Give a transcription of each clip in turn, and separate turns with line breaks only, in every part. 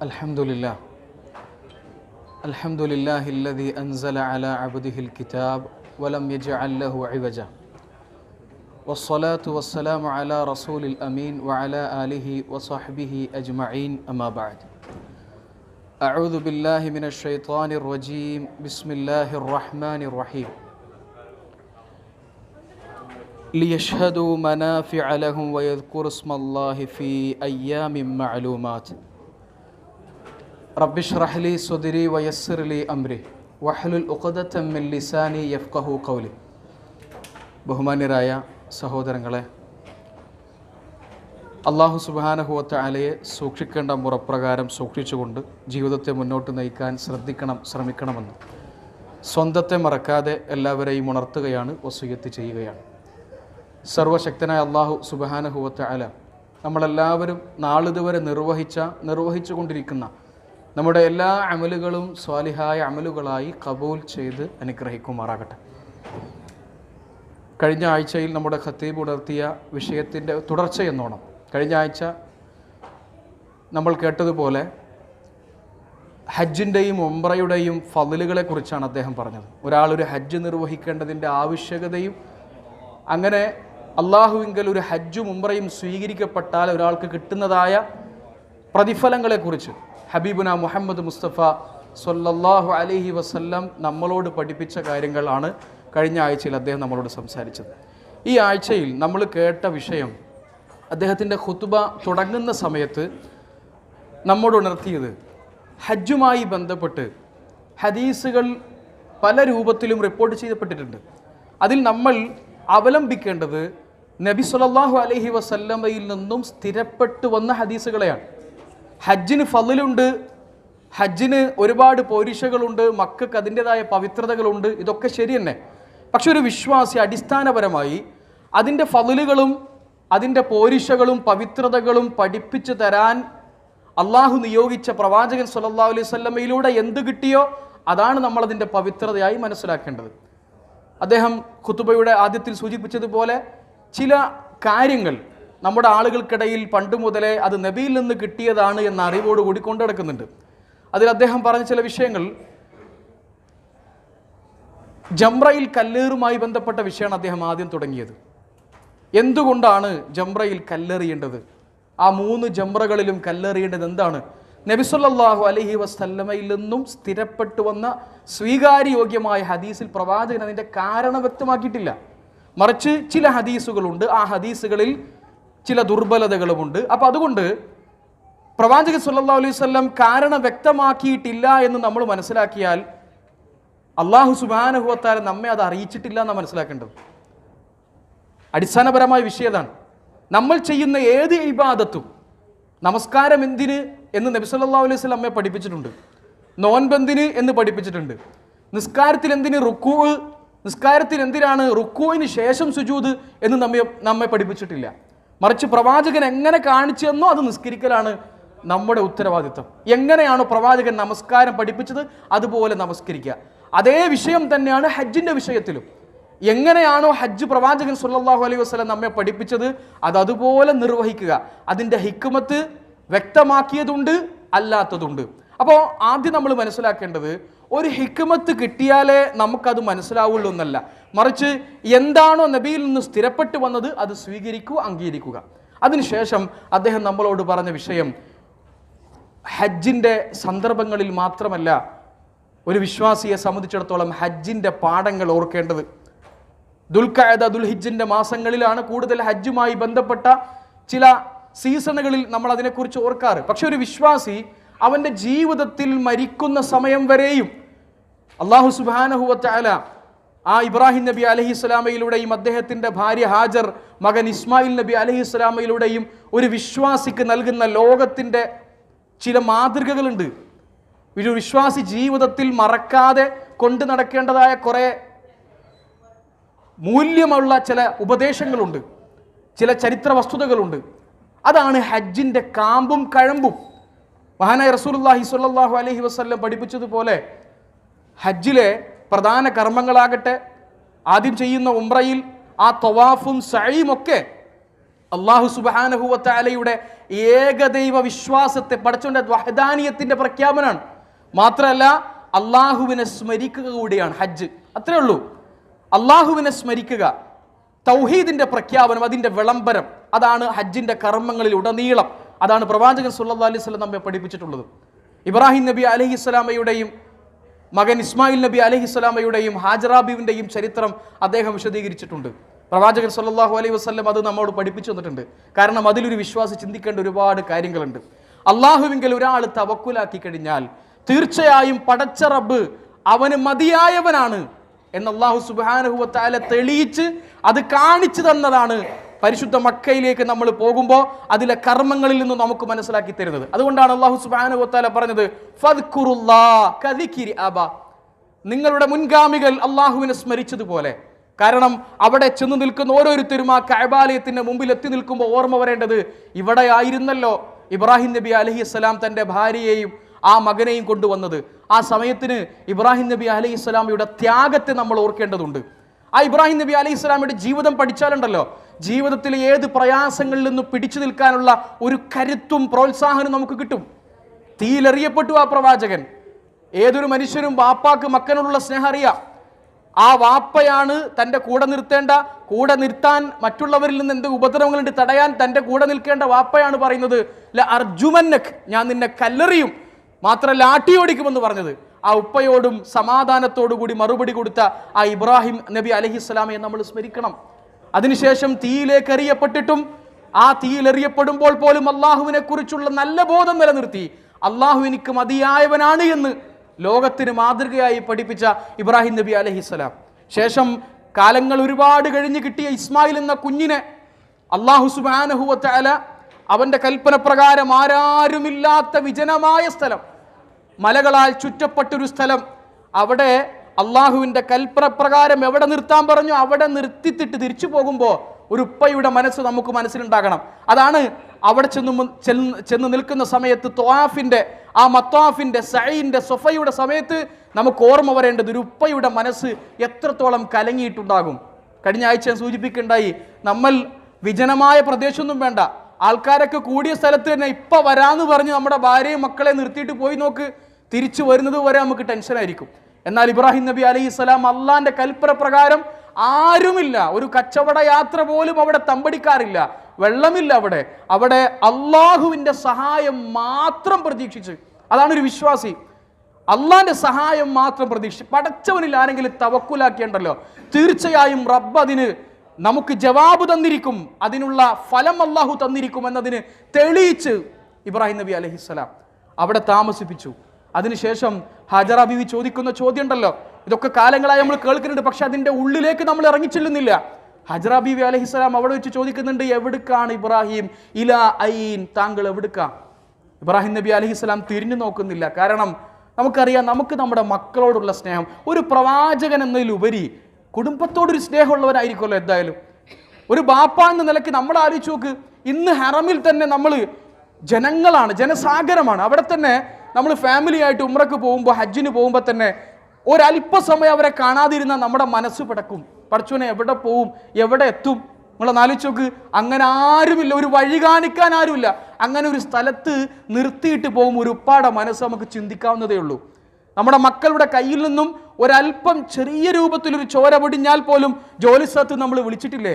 الحمد لله الحمد لله الذي أنزل على عبده الكتاب ولم يجعل له عوجا. والصلاة والسلام على رسول الأمين وعلى آله وصحبه أجمعين أما بعد. أعوذ بالله من الشيطان الرجيم. بسم الله الرحمن الرحيم. ليشهدوا منافع لهم ويذكروا اسم الله في أيام معلومات. റബ്ബിഷ്റഹ്ലി സുദിരി വയസ്സിർലി അംരി വഹ്ലുൽ ഉഖദത്തമ്മിസാനി യഫ്കഹു കൗലി ബഹുമാന്യരായ സഹോദരങ്ങളെ അള്ളാഹു സുബാനഹുവത്ത അലയെ സൂക്ഷിക്കേണ്ട മുറപ്രകാരം സൂക്ഷിച്ചുകൊണ്ട് ജീവിതത്തെ മുന്നോട്ട് നയിക്കാൻ ശ്രദ്ധിക്കണം ശ്രമിക്കണമെന്ന് സ്വന്തത്തെ മറക്കാതെ എല്ലാവരെയും ഉണർത്തുകയാണ് വസുയത്ത് ചെയ്യുകയാണ്. സർവശക്തനായ അള്ളാഹു സുബാനഹുവത്ത അല നമ്മളെല്ലാവരും നാളിതുവരെ നിർവഹിച്ച നിർവഹിച്ചുകൊണ്ടിരിക്കുന്ന നമ്മുടെ എല്ലാ അമലുകളും സ്വാലിഹായ അമലുകളായി കബൂൽ ചെയ്ത് അനുഗ്രഹിക്കുമാറാകട്ടെ. കഴിഞ്ഞ ആഴ്ചയിൽ നമ്മുടെ ഖത്തീബ് ഉണർത്തിയ വിഷയത്തിന്റെ തുടർച്ചയെന്നോണം കഴിഞ്ഞ ആഴ്ച നമ്മൾ കേട്ടതുപോലെ ഹജ്ജിന്റെയും ഒമ്പ്രയുടെയും ഫതിലുകളെ കുറിച്ചാണ് അദ്ദേഹം പറഞ്ഞത്. ഒരാളൊരു ഹജ്ജ് നിർവഹിക്കേണ്ടതിന്റെ ആവശ്യകതയും അങ്ങനെ അള്ളാഹുവിങ്കൽ ഒരു ഹജ്ജും ഉംറയും സ്വീകരിക്കപ്പെട്ടാൽ ഒരാൾക്ക് കിട്ടുന്നതായ പ്രതിഫലങ്ങളെക്കുറിച്ച് ഹബീബുന മുഹമ്മദ് മുസ്തഫ സൊല്ലാഹു അലഹി വസല്ലം നമ്മളോട് പഠിപ്പിച്ച കാര്യങ്ങളാണ് കഴിഞ്ഞ ആഴ്ചയിൽ അദ്ദേഹം നമ്മളോട് സംസാരിച്ചത്. ഈ ആഴ്ചയിൽ നമ്മൾ കേട്ട വിഷയം അദ്ദേഹത്തിന്റെ ഖുത്തുബ തുടങ്ങുന്ന സമയത്ത് നമ്മോട് ഉണർത്തിയത് ഹജ്ജുമായി ബന്ധപ്പെട്ട് ഹദീസുകൾ പല രൂപത്തിലും റിപ്പോർട്ട് ചെയ്യപ്പെട്ടിട്ടുണ്ട്. അതിൽ നമ്മൾ അവലംബിക്കേണ്ടത് നബി സുലല്ലാഹു അലഹി വസല്ലമയിൽ നിന്നും സ്ഥിരപ്പെട്ടു വന്ന ഹദീസുകളെയാണ്. ഹജ്ജിന് ഫലിലുണ്ട്. ഹജ്ജിന് ഒരുപാട് പോരിശകളുണ്ട്. മക്കൾക്ക് അതിന്റെതായ പവിത്രതകളുണ്ട്. ഇതൊക്കെ ശരി തന്നെ. പക്ഷെ ഒരു വിശ്വാസി അടിസ്ഥാനപരമായി അതിന്റെ ഫലിലുകളും അതിന്റെ പോരിശകളും പവിത്രതകളും പഠിപ്പിച്ചു തരാൻ അള്ളാഹു നിയോഗിച്ച പ്രവാചകൻ സല്ലല്ലാഹു അലൈഹി വസല്ലമയിലൂടെ എന്ത് കിട്ടിയോ അതാണ് നമ്മളതിന്റെ പവിത്രതയായി മനസ്സിലാക്കേണ്ടത്. അദ്ദേഹം ഖുത്തുബയുടെ ആദ്യത്തിൽ സൂചിപ്പിച്ചതുപോലെ ചില കാര്യങ്ങൾ നമ്മുടെ ആളുകൾക്കിടയിൽ പണ്ട് മുതലേ അത് നബിയിൽ നിന്ന് കിട്ടിയതാണ് എന്ന അറിവോടുകൂടി കൊണ്ടു നടക്കുന്നുണ്ട് അതിൽ അദ്ദേഹം പറഞ്ഞ ചില വിഷയങ്ങൾ ജംറയിൽ കല്ലേറുമായി ബന്ധപ്പെട്ട വിഷയമാണ് അദ്ദേഹം ആദ്യം തുടങ്ങിയത്. എന്തുകൊണ്ടാണ് ജംറയിൽ കല്ലെറിയേണ്ടത്? ആ മൂന്ന് ജംറകളിലും കല്ലെറിയേണ്ടത് എന്താണ്? നബിസുല്ലാഹു അലഹി വസ്ല്ലമയിൽ നിന്നും സ്ഥിരപ്പെട്ടു വന്ന സ്വീകാര്യയോഗ്യമായ ഹദീസിൽ പ്രവാചകൻ അതിന്റെ കാരണം വ്യക്തമാക്കിയിട്ടില്ല. മറിച്ച് ചില ഹദീസുകളുണ്ട്. ആ ഹദീസുകളിൽ ചില ദുർബലതകളുമുണ്ട്. അപ്പം അതുകൊണ്ട് പ്രവാചകൻ സല്ലാ അലൈഹി സ്വല്ലം കാരണം വ്യക്തമാക്കിയിട്ടില്ല എന്ന് നമ്മൾ മനസ്സിലാക്കിയാൽ അള്ളാഹു സുബാനുഭവത്താൽ നമ്മെ അത് അറിയിച്ചിട്ടില്ല എന്നാണ് മനസ്സിലാക്കേണ്ടത്. അടിസ്ഥാനപരമായ വിഷയതാണ് നമ്മൾ ചെയ്യുന്ന ഏത് ഇബാദത്തും നമസ്കാരം എന്തിന് എന്ന് നബി സല്ലാ അലൈഹി സ്വലം അമ്മയെ പഠിപ്പിച്ചിട്ടുണ്ട്. നോൻബന്തിന് എന്ന് പഠിപ്പിച്ചിട്ടുണ്ട്. നിസ്കാരത്തിൽ എന്തിന് റുക്കൂ നിസ്കാരത്തിൽ എന്തിനാണ് റുക്കൂവിന് ശേഷം സുജൂദ് എന്ന് നമ്മെ നമ്മെ പഠിപ്പിച്ചിട്ടില്ല. മറിച്ച് പ്രവാചകൻ എങ്ങനെ കാണിച്ചു തന്നോ അത് നിസ്കരിക്കലാണ് നമ്മുടെ ഉത്തരവാദിത്വം. എങ്ങനെയാണോ പ്രവാചകൻ നമസ്കാരം പഠിപ്പിച്ചത് അതുപോലെ നമസ്കരിക്കുക. അതേ വിഷയം തന്നെയാണ് ഹജ്ജിന്റെ വിഷയത്തിലും. എങ്ങനെയാണോ ഹജ്ജ് പ്രവാചകൻ സുല്ലാഹു അലൈഹി വസ്ലം നമ്മെ പഠിപ്പിച്ചത് അത് അതുപോലെ നിർവഹിക്കുക. അതിന്റെ ഹിക്കുമത്ത് വ്യക്തമാക്കിയതുണ്ട് അല്ലാത്തതുണ്ട്. അപ്പോൾ ആദ്യം നമ്മൾ മനസ്സിലാക്കേണ്ടത് ഒരു ഹിക്കുമത്ത് കിട്ടിയാലേ നമുക്കത് മനസ്സിലാവുള്ളൂ എന്നല്ല. മറിച്ച് എന്താണോ നബിയിൽ നിന്ന് സ്ഥിരപ്പെട്ടു വന്നത് അത് സ്വീകരിക്കുക അംഗീകരിക്കുക. അതിനുശേഷം അദ്ദേഹം നമ്മളോട് പറഞ്ഞ വിഷയം ഹജ്ജിന്റെ സന്ദർഭങ്ങളിൽ മാത്രമല്ല ഒരു വിശ്വാസിയെ സംബന്ധിച്ചിടത്തോളം ഹജ്ജിന്റെ പാഠങ്ങൾ ഓർക്കേണ്ടത്. ദുൽഖായത ദുൽഹിജിന്റെ മാസങ്ങളിലാണ് കൂടുതൽ ഹജ്ജുമായി ബന്ധപ്പെട്ട ചില സീസണുകളിൽ നമ്മൾ അതിനെക്കുറിച്ച് ഓർക്കാറ്. പക്ഷെ ഒരു വിശ്വാസി അവന്റെ ജീവിതത്തിൽ മരിക്കുന്ന സമയം വരെയും അള്ളാഹു സുബാനഹുവല ആ ഇബ്രാഹിം നബി അലഹി സ്വലാമയിലൂടെയും അദ്ദേഹത്തിന്റെ ഭാര്യ ഹാജർ മകൻ ഇസ്മായിൽ നബി അലഹി സ്വലാമയിലൂടെയും ഒരു വിശ്വാസിക്ക് നൽകുന്ന ലോകത്തിന്റെ ചില മാതൃകകളുണ്ട്. ഒരു വിശ്വാസി ജീവിതത്തിൽ മറക്കാതെ കൊണ്ടു നടക്കേണ്ടതായ കുറേ മൂല്യമുള്ള ചില ഉപദേശങ്ങളുണ്ട്. ചില ചരിത്ര വസ്തുതകളുണ്ട്. അതാണ് ഹജ്ജിന്റെ കാമ്പും കഴമ്പും. മഹാനായ റസൂലുല്ലാഹി സ്വല്ലല്ലാഹു അലഹി വസല്ലം പഠിപ്പിച്ചതുപോലെ ഹജ്ജിലെ പ്രധാന കർമ്മങ്ങളാകട്ടെ ആദ്യം ചെയ്യുന്ന ഉംറയിൽ ആ തൊവാഫും സഴിയുമൊക്കെ അള്ളാഹു സുബാനഹുവത്താലയുടെ ഏകദൈവ വിശ്വാസത്തെ പഠിച്ചുകൊണ്ട് വഹദാനീയത്തിന്റെ പ്രഖ്യാപനമാണ്. മാത്രമല്ല അള്ളാഹുവിനെ സ്മരിക്കുക കൂടിയാണ് ഹജ്ജ്. അത്രേ ഉള്ളൂ. അള്ളാഹുവിനെ സ്മരിക്കുക തൗഹീദിന്റെ പ്രഖ്യാപനം അതിന്റെ വിളംബരം അതാണ് ഹജ്ജിന്റെ കർമ്മങ്ങളിൽ ഉടനീളം. അതാണ് പ്രവാചകൻ സുല്ലാ അലൈഹി സ്വലം നമ്മെ പഠിപ്പിച്ചിട്ടുള്ളത്. ഇബ്രാഹിം നബി അലഹി സ്വലാമയുടെയും മകൻ ഇസ്മായിൽ നബി അലഹി സ്വലാമയുടെയും ഹാജറാബീവിന്റെയും ചരിത്രം അദ്ദേഹം വിശദീകരിച്ചിട്ടുണ്ട്. പ്രവാചകൻ സല്ലാഹു അലൈഹി വസ്ലം അത് നമ്മോട് പഠിപ്പിച്ചു തന്നിട്ടുണ്ട്. കാരണം അതിലൊരു വിശ്വാസി ചിന്തിക്കേണ്ട ഒരുപാട് കാര്യങ്ങളുണ്ട്. അള്ളാഹുവിങ്കിൽ ഒരാൾ തവക്കുലാക്കി കഴിഞ്ഞാൽ തീർച്ചയായും പടച്ച റബ്ബ് അവന് മതിയായവനാണ് എന്ന് അള്ളാഹു സുബാനുഹുവത്താല തെളിയിച്ച് അത് കാണിച്ചു തന്നതാണ് പരിശുദ്ധ മക്കയിലേക്ക് നമ്മൾ പോകുമ്പോൾ അതിലെ കർമ്മങ്ങളിൽ നിന്ന് നമുക്ക് മനസ്സിലാക്കി തരുന്നത്. അതുകൊണ്ടാണ് അള്ളാഹു സുബാനുഹുവത്താല പറഞ്ഞത് ഫദ്കുറുല്ലാ കദിക്കിരി അബ. നിങ്ങളുടെ മുൻഗാമികൾ അള്ളാഹുവിനെ സ്മരിച്ചതുപോലെ. കാരണം അവിടെ ചെന്ന് നിൽക്കുന്ന ഓരോരുത്തരും ആ കൈബാലയത്തിന്റെ മുമ്പിൽ എത്തി നിൽക്കുമ്പോൾ ഓർമ്മ വരേണ്ടത് ഇവിടെ ആയിരുന്നല്ലോ ഇബ്രാഹിം നബി അലഹി ഇസ്ലാം തന്റെ ഭാര്യയെയും ആ മകനെയും കൊണ്ടുവന്നത്. ആ സമയത്തിന് ഇബ്രാഹിം നബി അലഹി ഇസ്ലാമിയുടെ ത്യാഗത്തെ നമ്മൾ ഓർക്കേണ്ടതുണ്ട്. ആ ഇബ്രാഹിം നബി അലൈഹി സ്വലാമിയുടെ ജീവിതം പഠിച്ചാലുണ്ടല്ലോ. ജീവിതത്തിലെ ഏത് പ്രയാസങ്ങളിൽ നിന്നും പിടിച്ചു നിൽക്കാനുള്ള ഒരു കരുത്തും പ്രോത്സാഹനവും നമുക്ക് കിട്ടും. തീയിലെറിയപ്പെട്ടു ആ പ്രവാചകൻ. ഏതൊരു മനുഷ്യരും വാപ്പാക്ക് മക്കനോടുള്ള സ്നേഹം അറിയാം. ആ വാപ്പയാണ് തന്റെ കൂടെ നിർത്തേണ്ട കൂടെ നിർത്താൻ മറ്റുള്ളവരിൽ നിന്ന് എന്ത് ഉപദ്രവങ്ങളുണ്ട് തടയാൻ തന്റെ കൂടെ നിൽക്കേണ്ട വാപ്പയാണ് പറയുന്നത്. ല അർജുമന്നക് ഞാൻ നിന്നെ കല്ലെറിയും. മാത്രമല്ല ആട്ടിയോടിക്കുമെന്ന് പറഞ്ഞത്. ആ ഉപ്പയോടും സമാധാനത്തോടു കൂടി മറുപടി കൊടുത്ത ആ ഇബ്രാഹിം നബി അലഹിസ്സലാമയെ നമ്മൾ സ്മരിക്കണം. അതിനുശേഷം തീയിലേക്ക് എറിയപ്പെട്ടിട്ടും ആ തീയിലെറിയപ്പെടുമ്പോൾ പോലും അള്ളാഹുവിനെ കുറിച്ചുള്ള നല്ല ബോധം നിലനിർത്തി. അള്ളാഹു എനിക്ക് മതിയായവനാണ് എന്ന് ലോകത്തിന് മാതൃകയായി പഠിപ്പിച്ച ഇബ്രാഹിം നബി അലഹിസ്സലാം ശേഷം കാലങ്ങൾ ഒരുപാട് കഴിഞ്ഞ് കിട്ടിയ ഇസ്മായിൽ എന്ന കുഞ്ഞിനെ അള്ളാഹു സുബാനഹുവല അവന്റെ കൽപ്പന പ്രകാരം ആരാരുമില്ലാത്ത വിജനമായ സ്ഥലം മലകളാൽ ചുറ്റപ്പെട്ടൊരു സ്ഥലം. അവിടെ അള്ളാഹുവിന്റെ കൽപ്രപ്രകാരം എവിടെ നിർത്താൻ പറഞ്ഞു? അവിടെ നിർത്തിത്തിട്ട് തിരിച്ചു പോകുമ്പോൾ ഒരു ഉപ്പയുടെ മനസ്സ് നമുക്ക് മനസ്സിലുണ്ടാകണം. അതാണ് അവിടെ ചെന്ന് ചെന്ന് നിൽക്കുന്ന സമയത്ത് ത്വാഫിന്റെ ആ മത്വാഫിന്റെ സൈന്റെ സൊഫയുടെ സമയത്ത് നമുക്ക് ഓർമ്മ വരേണ്ടത് ഒരു ഉപ്പയുടെ മനസ്സ് എത്രത്തോളം കലങ്ങിയിട്ടുണ്ടാകും. കഴിഞ്ഞ ആഴ്ച ഞാൻ സൂചിപ്പിക്കുകയുണ്ടായി നമ്മൾ വിജനമായ പ്രദേശമൊന്നും വേണ്ട. ആൾക്കാരൊക്കെ കൂടിയ സ്ഥലത്ത് തന്നെ ഇപ്പം വരാമെന്ന് പറഞ്ഞ് നമ്മുടെ ഭാര്യയും മക്കളെ നിർത്തിയിട്ട് പോയി നോക്ക്. തിരിച്ചു വരുന്നത് വരെ നമുക്ക് ടെൻഷനായിരിക്കും എന്നാൽ ഇബ്രാഹിം നബി അലൈഹി സ്വലാം അള്ളാന്റെ കൽപ്പന പ്രകാരം ആരുമില്ല. ഒരു കച്ചവട യാത്ര പോലും അവിടെ തമ്പടിക്കാറില്ല. വെള്ളമില്ല അവിടെ. അവിടെ അള്ളാഹുവിന്റെ സഹായം മാത്രം പ്രതീക്ഷിച്ച്. അതാണ് ഒരു വിശ്വാസി. അള്ളാന്റെ സഹായം മാത്രം പ്രതീക്ഷിച്ച്. പടച്ചവനിൽ ആരെങ്കിലും തവക്കുലാക്കിയുണ്ടല്ലോ തീർച്ചയായും റബ്ബ് അതിന് നമുക്ക് ജവാബ് തന്നിരിക്കും. അതിനുള്ള ഫലം അള്ളാഹു തന്നിരിക്കും എന്നതിന് തെളിയിച്ച് ഇബ്രാഹിം നബി അലഹിസ്സലാം അവിടെ താമസിപ്പിച്ചു. അതിനുശേഷം ഹജറ ബിവി ചോദിക്കുന്ന ചോദ്യം ഉണ്ടല്ലോ ഇതൊക്കെ കാലങ്ങളായി നമ്മൾ കേൾക്കുന്നുണ്ട് പക്ഷെ അതിന്റെ ഉള്ളിലേക്ക് നമ്മൾ ഇറങ്ങിച്ചെല്ലുന്നില്ല. ഹജറ ബിവി അലഹിസ്സലാം അവിടെ വെച്ച് ചോദിക്കുന്നുണ്ട് എവിടുക്കാണ് ഇബ്രാഹിം? ഇല ഐൻ താങ്കൾ എവിടുക്കാ? ഇബ്രാഹിം നബി അലഹിസ്സലാം തിരിഞ്ഞു നോക്കുന്നില്ല. കാരണം നമുക്കറിയാം നമുക്ക് നമ്മുടെ മക്കളോടുള്ള സ്നേഹം. ഒരു പ്രവാചകൻ എന്നതിലുപരി കുടുംബത്തോടൊരു സ്നേഹമുള്ളവരായിരിക്കുമല്ലോ എന്തായാലും. ഒരു ബാപ്പ എന്ന നിലയ്ക്ക് നമ്മൾ ആലോചിച്ച് നോക്ക് ഇന്ന് ഹറമിൽ തന്നെ നമ്മൾ ജനങ്ങളാണ് ജനസാഗരമാണ്. അവിടെ തന്നെ നമ്മൾ ഫാമിലി ആയിട്ട് ഉമ്രക്ക് പോകുമ്പോൾ ഹജ്ജിന് പോകുമ്പോൾ തന്നെ ഒരല്പസമയം അവരെ കാണാതിരുന്ന നമ്മുടെ മനസ്സ് പിടക്കും. പഠിച്ചോനെ എവിടെ പോവും? എവിടെ എത്തും? നമ്മളെ നാലിച്ചോക്ക് അങ്ങനെ ആരുമില്ല. ഒരു വഴി കാണിക്കാൻ ആരുമില്ല. അങ്ങനെ ഒരു സ്ഥലത്ത് നിർത്തിയിട്ട് പോകും ഒരുപാട് മനസ്സ് നമുക്ക് ചിന്തിക്കാവുന്നതേ ഉള്ളൂ. നമ്മുടെ മക്കളുടെ കയ്യിൽ നിന്നും ഒരല്പം ചെറിയ രൂപത്തിൽ ഒരു ചോര പൊടിഞ്ഞാൽ പോലും ജോലി സ്ഥലത്ത് നമ്മൾ വിളിച്ചിട്ടില്ലേ?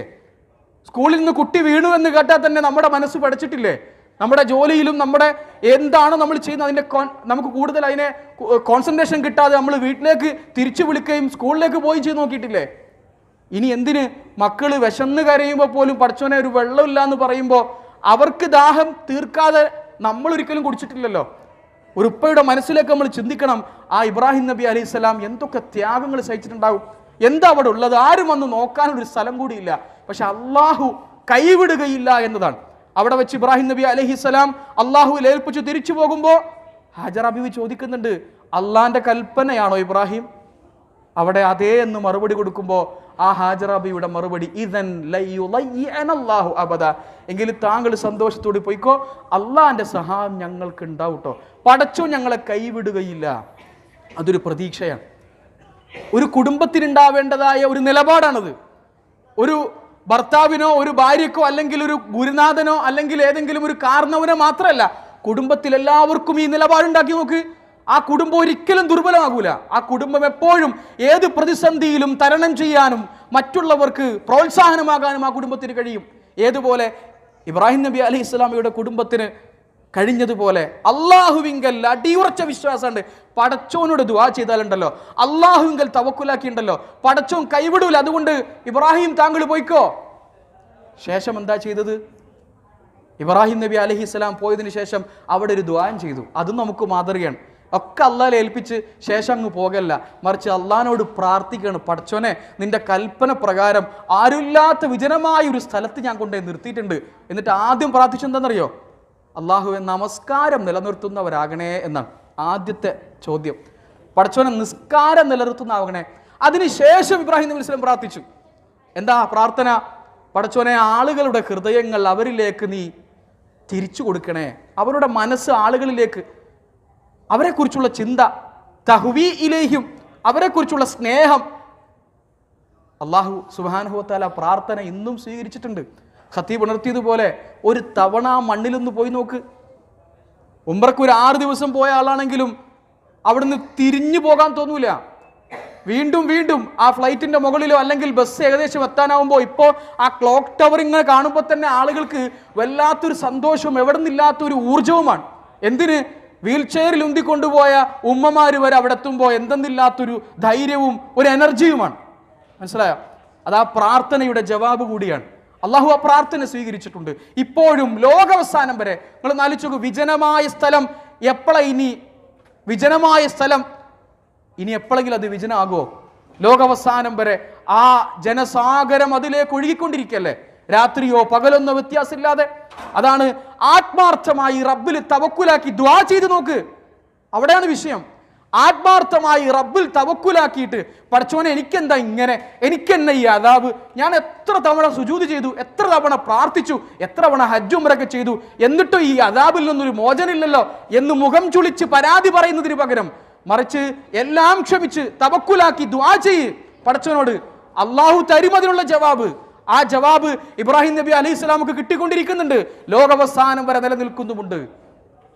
സ്കൂളിൽ നിന്ന് കുട്ടി വീണു എന്ന് കേട്ടാൽ തന്നെ നമ്മുടെ മനസ്സ് പഠിച്ചിട്ടില്ലേ നമ്മുടെ ജോലിയിലും നമ്മുടെ എന്താണ് നമ്മൾ ചെയ്യുന്നത് അതിന്റെ നമുക്ക് കൂടുതൽ അതിനെ കോൺസെൻട്രേഷൻ കിട്ടാതെ നമ്മൾ വീട്ടിലേക്ക് തിരിച്ചു വിളിക്കുകയും സ്കൂളിലേക്ക് പോയി ചെയ്ത് നോക്കിയിട്ടില്ലേ? ഇനി എന്തിന്? മക്കൾ വിശന്ന് കരയുമ്പോൾ പോലും പഠിച്ചോനെ ഒരു വെള്ളമില്ല എന്ന് പറയുമ്പോൾ അവർക്ക് ദാഹം തീർക്കാതെ നമ്മൾ ഒരിക്കലും കുടിച്ചിട്ടില്ലല്ലോ. ഒരു ഉപ്പയുടെ മനസ്സിലേക്ക് നമ്മൾ ചിന്തിക്കണം ആ ഇബ്രാഹിം നബി അലൈഹി സ്വലാം എന്തൊക്കെ ത്യാഗങ്ങൾ സഹിച്ചിട്ടുണ്ടാകും എന്താ അവിടെ ഉള്ളത്? ആരും വന്ന് നോക്കാനൊരു സ്ഥലം കൂടിയില്ല. പക്ഷെ അള്ളാഹു കൈവിടുകയില്ല എന്നതാണ്. അവിടെ വെച്ച് ഇബ്രാഹിം നബി അലഹിസ്സലാം അള്ളാഹുവിൽ ഏൽപ്പിച്ച് തിരിച്ചു പോകുമ്പോൾ ഹാജർ അബിവി ചോദിക്കുന്നുണ്ട് അള്ളാന്റെ കൽപ്പനയാണോ ഇബ്രാഹിം? അവിടെ അതേ എന്ന് മറുപടി കൊടുക്കുമ്പോൾ ആ ഹാജറാബിയുടെ മറുപടി ഇതൻ അള്ളാഹു അബദ. എങ്കിൽ താങ്കൾ സന്തോഷത്തോടെ പോയിക്കോ അള്ളാന്റെ സഹായം ഞങ്ങൾക്ക് ഉണ്ടാവും കേട്ടോ പടച്ചോ ഞങ്ങളെ കൈവിടുകയില്ല. അതൊരു പ്രതീക്ഷയാണ്. ഒരു കുടുംബത്തിനുണ്ടാവേണ്ടതായ ഒരു നിലപാടാണത്. ഒരു ഭർത്താവിനോ ഒരു ഭാര്യക്കോ അല്ലെങ്കിൽ ഒരു ഗുരുനാഥനോ അല്ലെങ്കിൽ ഏതെങ്കിലും ഒരു കാരണവനോ മാത്രമല്ല കുടുംബത്തിലെല്ലാവർക്കും ഈ നിലപാടുണ്ടാക്കി നോക്ക്. ആ കുടുംബം ഒരിക്കലും ദുർബലമാകൂല. ആ കുടുംബം എപ്പോഴും ഏത് പ്രതിസന്ധിയിലും തരണം ചെയ്യാനും മറ്റുള്ളവർക്ക് പ്രോത്സാഹനമാകാനും ആ കുടുംബത്തിന് കഴിയും. ഏതുപോലെ ഇബ്രാഹിം നബി അലി ഇസ്ലാമിയുടെ കുടുംബത്തിന് കഴിഞ്ഞതുപോലെ അള്ളാഹുവിങ്കൽ അടിയുറച്ച വിശ്വാസമുണ്ട്. പടച്ചോനോട് ദുവാ ചെയ്താലുണ്ടല്ലോ. അള്ളാഹുവിങ്കൽ തവക്കുലാക്കിയുണ്ടല്ലോ. പടച്ചോൻ കൈവിടൂല. അതുകൊണ്ട് ഇബ്രാഹിം താങ്കൾ പോയിക്കോ? ശേഷം എന്താ ചെയ്തത്? ഇബ്രാഹിം നബി അലഹി ഇസ്ലാം പോയതിനു ശേഷം അവിടെ ഒരു ദ്വാരം ചെയ്തു. അതും നമുക്ക് മാതൃകയാണ്. ഒക്കെ അള്ളാഹെ ഏൽപ്പിച്ച് ശേഷം അങ്ങ് പോകല്ല. മറിച്ച് അള്ളഹാനോട് പ്രാർത്ഥിക്കുകയാണ്. പടച്ചോനെ നിന്റെ കൽപ്പന പ്രകാരം ആരുമില്ലാത്ത വിജനമായ ഒരു സ്ഥലത്ത് ഞാൻ കൊണ്ടുപോയി നിർത്തിയിട്ടുണ്ട്. എന്നിട്ട് ആദ്യം പ്രാർത്ഥിച്ചെന്താണെന്നറിയോ അള്ളാഹുവെ നമസ്കാരം നിലനിർത്തുന്നവരാകണേ എന്നാണ് ആദ്യത്തെ ചോദ്യം. പടച്ചോനെ നിസ്കാരം നിലനിർത്തുന്നതാകണേ അതിനുശേഷം ഇബ്രാഹിം നബി ഇസ്ലാം പ്രാർത്ഥിച്ചു. എന്താ പ്രാർത്ഥന? പടച്ചോനെ ആളുകളുടെ ഹൃദയങ്ങൾ അവരിലേക്ക് നീ തിരിച്ചു കൊടുക്കണേ. അവരുടെ മനസ്സ് ആളുകളിലേക്ക് അവരെക്കുറിച്ചുള്ള ചിന്ത തഹുവി ഇലേഹ്യം അവരെക്കുറിച്ചുള്ള സ്നേഹം. അള്ളാഹു സുബാനുഹത്താല പ്രാർത്ഥന ഇന്നും സ്വീകരിച്ചിട്ടുണ്ട്. ഖത്തീബ് ഉണർത്തിയതുപോലെ ഒരു തവണ ആ മണ്ണിലൊന്ന് പോയി നോക്ക്. ഉംറക്ക് ഒരു ആറ് ദിവസം പോയ ആളാണെങ്കിലും അവിടുന്ന് തിരിഞ്ഞു പോകാൻ തോന്നൂല. വീണ്ടും വീണ്ടും ആ ഫ്ലൈറ്റിന്റെ മുകളിലോ അല്ലെങ്കിൽ ബസ് ഏകദേശം എത്താനാവുമ്പോൾ ഇപ്പോൾ ആ ക്ലോക്ക് ടവർ ഇങ്ങനെ കാണുമ്പോൾ തന്നെ ആളുകൾക്ക് വല്ലാത്തൊരു സന്തോഷവും എവിടെ നിന്നില്ലാത്തൊരു ഊർജവുമാണ്. എന്തിന്? വീൽ ചെയറിൽ ഉന്തിക്കൊണ്ടുപോയ ഉമ്മമാർ വരെ അവിടെ എത്തുമ്പോൾ എന്തെന്നില്ലാത്തൊരു ധൈര്യവും ഒരു എനർജിയുമാണ് മനസ്സിലായോ? അത് ആ പ്രാർത്ഥനയുടെ ജവാബ് കൂടിയാണ്. അള്ളാഹു ആ പ്രാർത്ഥന സ്വീകരിച്ചിട്ടുണ്ട്. ഇപ്പോഴും ലോകാവസാനം വരെ നിങ്ങൾ നാലിച്ചു വിജനമായ സ്ഥലം എപ്പോഴാ ഇനി? വിജനമായ സ്ഥലം ഇനി എപ്പോഴെങ്കിലും അത് വിജനമാകുമോ ലോകാവസാനം വരെ ആ ജനസാഗരം അതിലേക്ക് ഒഴുകിക്കൊണ്ടിരിക്കല്ലേ? രാത്രിയോ പകലൊന്നോ വ്യത്യാസമില്ലാതെ. അതാണ് ആത്മാർത്ഥമായി റബ്ബിൽ തവക്കുലാക്കി ദ്വാ ചെയ്ത് നോക്ക്. അവിടെയാണ് വിഷയം. ആത്മാർത്ഥമായി റബ്ബിൽ തവക്കുലാക്കിയിട്ട് പഠിച്ചോനെ എനിക്കെന്താ ഇങ്ങനെ? എനിക്കെന്നെ ഈ അതാവ് ഞാൻ എത്ര തവണ സുജൂത് ചെയ്തു? എത്ര തവണ പ്രാർത്ഥിച്ചു? എത്ര തവണ ഹജ്ജുമറൊക്കെ ചെയ്തു? എന്നിട്ടും ഈ അതാബിൽ നിന്നൊരു മോചനമില്ലല്ലോ എന്ന് മുഖം ചുളിച്ച് പരാതി പറയുന്നതിന് പകരം മറിച്ച് എല്ലാം ക്ഷമിച്ച് തവക്കുലാക്കി ദ്വാ ചെയ്യ്. പഠിച്ചവനോട് അള്ളാഹു തരും അതിനുള്ള ജവാബ്. ആ ജവാബ് ഇബ്രാഹിം നബി അലൈഹി സ്വലാമുക്ക് കിട്ടിക്കൊണ്ടിരിക്കുന്നുണ്ട്. ലോകാവസാനം വരെ നിലനിൽക്കുന്നുമുണ്ട്.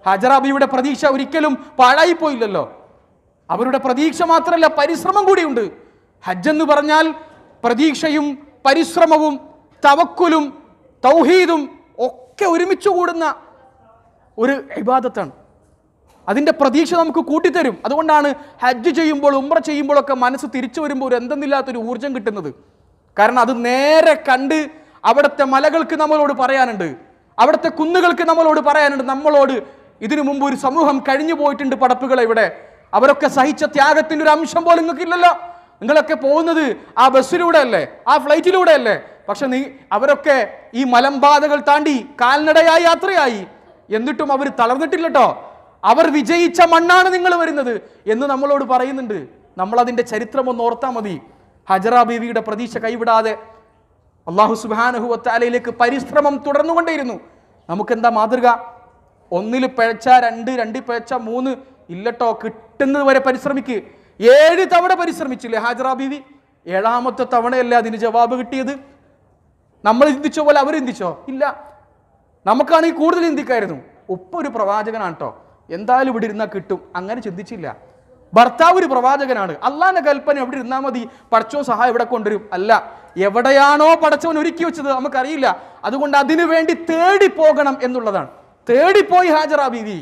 ഹജറാബിയുടെ പ്രതീക്ഷ ഒരിക്കലും പാഴായിപ്പോയില്ലല്ലോ. അവരുടെ പ്രതീക്ഷ മാത്രമല്ല പരിശ്രമം കൂടിയുണ്ട്. ഹജ്ജ് എന്ന് പറഞ്ഞാൽ പ്രതീക്ഷയും പരിശ്രമവും തവക്കുലും തൗഹീദും ഒക്കെ ഒരുമിച്ച് കൂടുന്ന ഒരു ഇബാദത്താണ്. അതിന്റെ പ്രതീക്ഷ നമുക്ക് കൂട്ടിത്തരും. അതുകൊണ്ടാണ് ഹജ്ജ് ചെയ്യുമ്പോൾ ഉമ്ര ചെയ്യുമ്പോഴൊക്കെ മനസ്സ് തിരിച്ചു വരുമ്പോൾ ഒരു എന്തെന്നില്ലാത്തൊരു ഊർജം കിട്ടുന്നത്. കാരണം അത് നേരെ കണ്ട് അവിടുത്തെ മലകൾക്ക് നമ്മളോട് പറയാനുണ്ട്. അവിടുത്തെ കുന്നുകൾക്ക് നമ്മളോട് പറയാനുണ്ട്. നമ്മളോട് ഇതിനു മുമ്പ് ഒരു സമൂഹം കഴിഞ്ഞു പോയിട്ടുണ്ട് പടപ്പുകളെ ഇവിടെ. അവരൊക്കെ സഹിച്ച ത്യാഗത്തിന്റെ ഒരു അംശം പോലും നിങ്ങൾക്ക് ഇല്ലല്ലോ നിങ്ങളൊക്കെ പോകുന്നത് ആ ബസ്സിലൂടെ അല്ലേ? ആ ഫ്ലൈറ്റിലൂടെ അല്ലേ? പക്ഷെ നീ അവരൊക്കെ ഈ മലമ്പാതകൾ താണ്ടി കാൽനടയായി യാത്രയായി. എന്നിട്ടും അവർ തളർന്നിട്ടില്ലട്ടോ. അവർ വിജയിച്ച മണ്ണാണ് നിങ്ങൾ വരുന്നത് എന്ന് നമ്മളോട് പറയുന്നുണ്ട്. നമ്മളതിന്റെ ചരിത്രം ഒന്ന് ഓർത്താൽ മതി. ഹജറ ബീവിയുടെ പ്രതീക്ഷ കൈവിടാതെ അള്ളാഹു സുബാനഹുവത്താലയിലേക്ക് പരിശ്രമം തുടർന്നുകൊണ്ടേയിരുന്നു. നമുക്കെന്താ മാതൃക? ഒന്നിൽ പിഴച്ച രണ്ട് രണ്ടിൽ പിഴച്ച മൂന്ന് ഇല്ലട്ടോ കിട്ടുന്നത് വരെ പരിശ്രമിക്ക്. ഏഴ് തവണ പരിശ്രമിച്ചില്ലേ ഹാജറ ബീവി? ഏഴാമത്തെ തവണയല്ലേ അതിന് ജവാബ് കിട്ടിയത്? നമ്മൾ ചിന്തിച്ചോ പോലെ അവർ ചിന്തിച്ചോ? ഇല്ല. നമുക്കാണെങ്കിൽ കൂടുതൽ ചിന്തിക്കായിരുന്നു. ഉപ്പ ഒരു പ്രവാചകനാണ് കേട്ടോ എന്തായാലും ഇവിടെ ഇരുന്നാൽ കിട്ടും. അങ്ങനെ ചിന്തിച്ചില്ല. ഭർത്താവ് ഒരു പ്രവാചകനാണ്. അള്ളാന്റെ കൽപ്പന എവിടെ ഇരുന്നാൽ മതി? പടച്ചോ സഹായം ഇവിടെ കൊണ്ടുവരും. അല്ല എവിടെയാണോ പടച്ചവൻ ഒരുക്കി വെച്ചത് നമുക്കറിയില്ല. അതുകൊണ്ട് അതിനു വേണ്ടി തേടി പോകണം എന്നുള്ളതാണ്. തേടിപ്പോയി ഹാജറ ബീവി.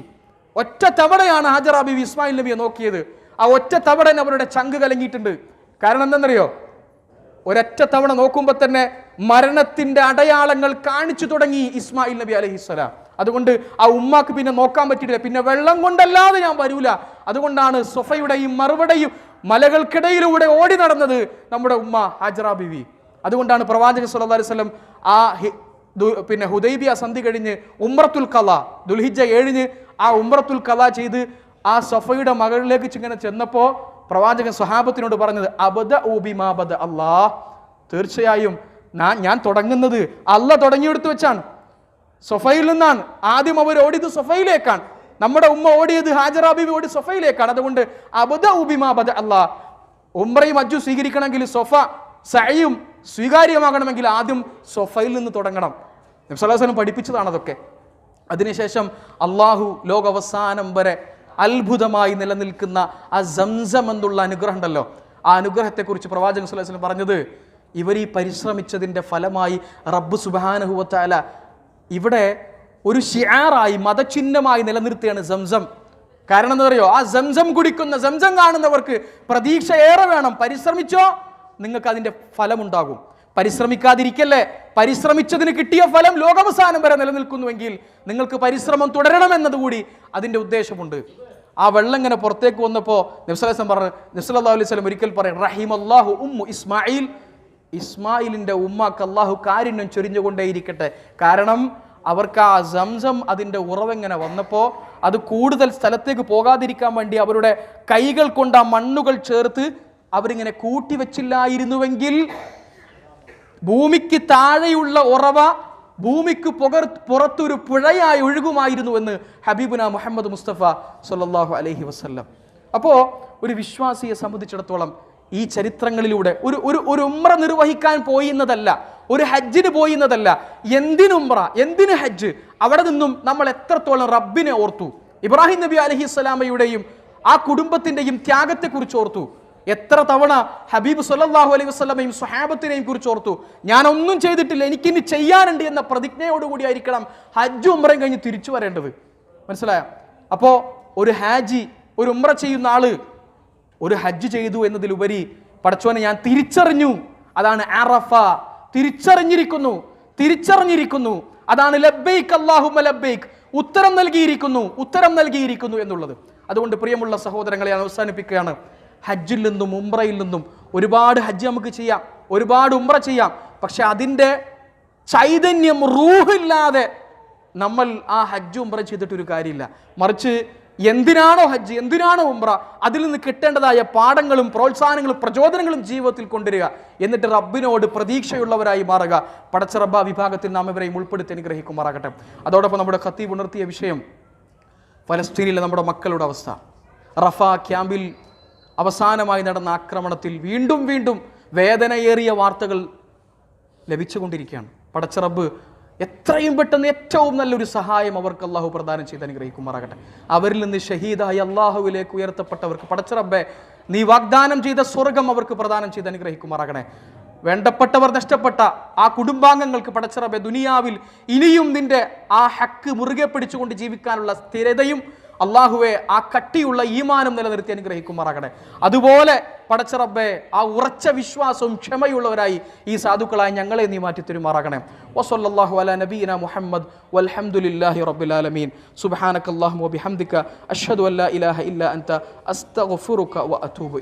ഒറ്റ തവണയാണ് ഹാജറ ബിബി ഇസ്മായിൽ നബിയെ നോക്കിയത്. ആ ഒറ്റ തവണ അവരുടെ ചങ്ക് കലങ്ങിയിട്ടുണ്ട്. കാരണം എന്തെന്നറിയോ ഒരൊറ്റ തവണ നോക്കുമ്പോൾ തന്നെ മരണത്തിന്റെ അടയാളങ്ങൾ കാണിച്ചു തുടങ്ങി ഇസ്മായിൽ നബി അലഹിസ്സലാം അതുകൊണ്ട് ആ ഉമ്മാക്ക് പിന്നെ നോക്കാൻ പറ്റിയിട്ടില്ല. പിന്നെ വെള്ളം കൊണ്ടല്ലാതെ ഞാൻ വരൂല. അതുകൊണ്ടാണ് സൊഫയുടെയും മറുപടയും മലകൾക്കിടയിലൂടെ ഓടി നടന്നത് നമ്മുടെ ഉമ്മ ഹാജറ ബിവി അതുകൊണ്ടാണ് പ്രവാചകൻ സല്ലാ അലൈഹി വസല്ലം ആ പിന്നെ ഹുദൈബിയ സന്ധി കഴിഞ്ഞ് ഉമ്രത്തുൽ കല ദുൽഹിജ ഏഴിന് ആ ഉമ്രത്തുൽ കഥ ചെയ്ത് ആ സഫയുടെ മകളിലേക്ക് ഇങ്ങനെ ചെന്നപ്പോൾ പ്രവാചകൻ സ്വഹാബത്തിനോട് പറഞ്ഞത് അബദ ഊബിമാബദ അല്ലാ തീർച്ചയായും ഞാൻ തുടങ്ങുന്നത് അല്ല തുടങ്ങിയെടുത്ത് വെച്ചാണ്. സൊഫയിൽ നിന്നാണ്. ആദ്യം അവർ ഓടിയത് സൊഫയിലേക്കാണ്. നമ്മുടെ ഉമ്മ ഓടിയത് ഹാജറാബിബി ബീബി ഓടി സൊഫയിലേക്കാണ്. അതുകൊണ്ട് അബദ ഉബിമാബദ അല്ല ഉംറയും അജ്ജു സ്വീകരിക്കണമെങ്കിൽ സൊഫ സയും സ്വീകാര്യമാകണമെങ്കിൽ ആദ്യം സൊഫയിൽ നിന്ന് തുടങ്ങണം. നബ്സല്ലാസ്ലം പഠിപ്പിച്ചതാണ് അതൊക്കെ. അതിനുശേഷം അള്ളാഹു ലോകാവസാനം വരെ അത്ഭുതമായി നിലനിൽക്കുന്ന ആ സംസം എന്നുള്ള അനുഗ്രഹം ഉണ്ടല്ലോ. ആ അനുഗ്രഹത്തെക്കുറിച്ച് പ്രവാചകൻ വസല്ലം പറഞ്ഞത് ഇവർ ഈ പരിശ്രമിച്ചതിന്റെ ഫലമായി റബ്ബ് സുബാനഹുവത്താല ഇവിടെ ഒരു ഷിയാറായി മതചിഹ്നമായി നിലനിർത്തിയാണ് സംസം. കാരണം എന്താ പറയുക ആ സംസം കുടിക്കുന്ന സംസം കാണുന്നവർക്ക് പ്രതീക്ഷ ഏറെ വേണം. പരിശ്രമിച്ചോ നിങ്ങൾക്ക് അതിന്റെ ഫലമുണ്ടാകും. പരിശ്രമിക്കാതിരിക്കല്ലേ? പരിശ്രമിച്ചതിന് കിട്ടിയ ഫലം ലോകാവസാനം വരെ നിലനിൽക്കുന്നുവെങ്കിൽ നിങ്ങൾക്ക് പരിശ്രമം തുടരണമെന്നതുകൂടി അതിന്റെ ഉദ്ദേശമുണ്ട്. ആ വെള്ളം ഇങ്ങനെ പുറത്തേക്ക് വന്നപ്പോൾ നിസ്ലാസം പറഞ്ഞു അലൈഹി സ്വലം ഒരിക്കൽ പറയും റഹീം അള്ളാഹു ഉമ്മു ഇസ്മായിൽ ഇസ്മായിലിന്റെ ഉമ്മാക്ക് അള്ളാഹു കാരുണ്യം ചൊരിഞ്ഞുകൊണ്ടേയിരിക്കട്ടെ. കാരണം അവർക്ക് ആ സംസം അതിന്റെ ഉറവെങ്ങനെ വന്നപ്പോൾ അത് കൂടുതൽ സ്ഥലത്തേക്ക് പോകാതിരിക്കാൻ വേണ്ടി അവരുടെ കൈകൾ കൊണ്ട് ആ മണ്ണുകൾ ചേർത്ത് അവരിങ്ങനെ കൂട്ടിവെച്ചില്ലായിരുന്നുവെങ്കിൽ ഭൂമിക്ക് താഴെയുള്ള ഉറവ ഭൂമിക്ക് പുകർ പുറത്തൊരു പുഴയായി ഒഴുകുമായിരുന്നു എന്ന് ഹബീബുന മുഹമ്മദ് മുസ്തഫ സല്ലല്ലാഹു അലഹി വസല്ലം. അപ്പോൾ ഒരു വിശ്വാസിയെ സംബന്ധിച്ചിടത്തോളം ഈ ചരിത്രങ്ങളിലൂടെ ഒരു ഒരു ഒരു ഉമ്ര നിർവഹിക്കാൻ പോയിന്നതല്ല ഒരു ഹജ്ജിന് പോയിന്നതല്ല. എന്തിനുമ്ര എന്തിന് ഹജ്ജ്? അവിടെ നിന്നും നമ്മൾ എത്രത്തോളം റബ്ബിനെ ഓർത്തു? ഇബ്രാഹിം നബി അലഹി സ്വലാമയുടെയും ആ കുടുംബത്തിന്റെയും ത്യാഗത്തെക്കുറിച്ച് ഓർത്തു. എത്ര തവണ ഹബീബ് സല്ലല്ലാഹു അലൈഹി വസ്ലമയും സുഹാബത്തിനെയും കുറിച്ച് ഓർത്തു? ഞാനൊന്നും ചെയ്തിട്ടില്ല. എനിക്കിനി ചെയ്യാനുണ്ട് എന്ന പ്രതിജ്ഞയോടുകൂടി ആയിരിക്കണം ഹജ്ജ് ഉമ്രയും കഴിഞ്ഞ് തിരിച്ചു വരേണ്ടത്. മനസ്സിലായോ? അപ്പോൾ ഒരു ഹാജി ഒരു ഉമ്ര ചെയ്യുന്ന ആൾ ഒരു ഹജ്ജ് ചെയ്തു എന്നതിലുപരി പടച്ചോനെ ഞാൻ തിരിച്ചറിഞ്ഞു. അതാണ് അറഫ. തിരിച്ചറിഞ്ഞിരിക്കുന്നു. തിരിച്ചറിഞ്ഞിരിക്കുന്നു. അതാണ് ലബ്ബൈക്ക് അല്ലാഹുമ്മ ലബ്ബൈക്ക് ഉത്തരം നൽകിയിരിക്കുന്നു. ഉത്തരം നൽകിയിരിക്കുന്നു എന്നുള്ളത്. അതുകൊണ്ട് പ്രിയമുള്ള സഹോദരങ്ങളെ അവസാനിപ്പിക്കുകയാണ്. ഹജ്ജിൽ നിന്നും ഉംറയിൽ നിന്നും ഒരുപാട് ഹജ്ജ് നമുക്ക് ചെയ്യാം ഒരുപാട് ഉംറ ചെയ്യാം. പക്ഷെ അതിന്റെ ചൈതന്യം റൂഹില്ലാതെ നമ്മൾ ആ ഹജ്ജ് ഉംറ ചെയ്തിട്ടൊരു കാര്യമില്ല. മറിച്ച് എന്തിനാണോ ഹജ്ജ് എന്തിനാണോ ഉംറ? അതിൽ നിന്ന് കിട്ടേണ്ടതായ പാഠങ്ങളും പ്രോത്സാഹനങ്ങളും പ്രചോദനങ്ങളും ജീവിതത്തിൽ കൊണ്ടുവരിക. എന്നിട്ട് റബ്ബിനോട് പ്രതീക്ഷയുള്ളവരായി മാറുക. പടച്ച റബ്ബ വിഭാഗത്തിൽ നാം ഇവരെയും ഉൾപ്പെടുത്തി അനുഗ്രഹിക്കുമാറാകട്ടെ. അതോടൊപ്പം നമ്മുടെ ഖത്തീബ് ഉണർത്തിയ വിഷയം ഫലസ്തീനിലെ നമ്മുടെ മക്കളുടെ അവസ്ഥ. റഫ ക്യാമ്പിൽ അവസാനമായി നടന്ന ആക്രമണത്തിൽ വീണ്ടും വീണ്ടും വേദനയേറിയ വാർത്തകൾ ലഭിച്ചുകൊണ്ടിരിക്കുകയാണ്. പടച്ചറബ് എത്രയും പെട്ടെന്ന് ഏറ്റവും നല്ലൊരു സഹായം അവർക്ക് അള്ളാഹു പ്രദാനം ചെയ്ത് അനുഗ്രഹിക്കുമാറാകട്ടെ. അവരിൽ നിന്ന് ഷഹീദായി അള്ളാഹുവിലേക്ക് ഉയർത്തപ്പെട്ടവർക്ക് പടച്ചറബ്ബെ നീ വാഗ്ദാനം ചെയ്ത സ്വർഗം അവർക്ക് പ്രദാനം ചെയ്ത് അനുഗ്രഹിക്കുമാറാകണേ. വേണ്ടപ്പെട്ടവർ നഷ്ടപ്പെട്ട ആ കുടുംബാംഗങ്ങൾക്ക് പടച്ചിറബെ ദുനിയാവിൽ ഇനിയും നിന്റെ ആ ഹക്ക് മുറുകെ പിടിച്ചുകൊണ്ട് ജീവിക്കാനുള്ള സ്ഥിരതയും അള്ളാഹുവെ ആ കട്ടിയുള്ള ഈമാനം നിലനിർത്തി അനുഗ്രഹിക്കുമാറാകട്ടെ. അതുപോലെ പടച്ചറബ്ബെ ആ ഉറച്ച വിശ്വാസവും ക്ഷമയുള്ളവരായി ഈ സാധുക്കളായി ഞങ്ങളെ നീ മാറ്റി തരുമാറാകണേ വസല്ലാഹു അല നബീന മുഹമ്മദ് ആലമീൻ. സുബ്ഹാനക അല്ലാഹുമ്മ വബിഹംദിക അഷ്ഹദു അല്ലാ ഇലാഹ ഇല്ല അൻത അസ്തഗ്ഫിറുക വ അതൂബു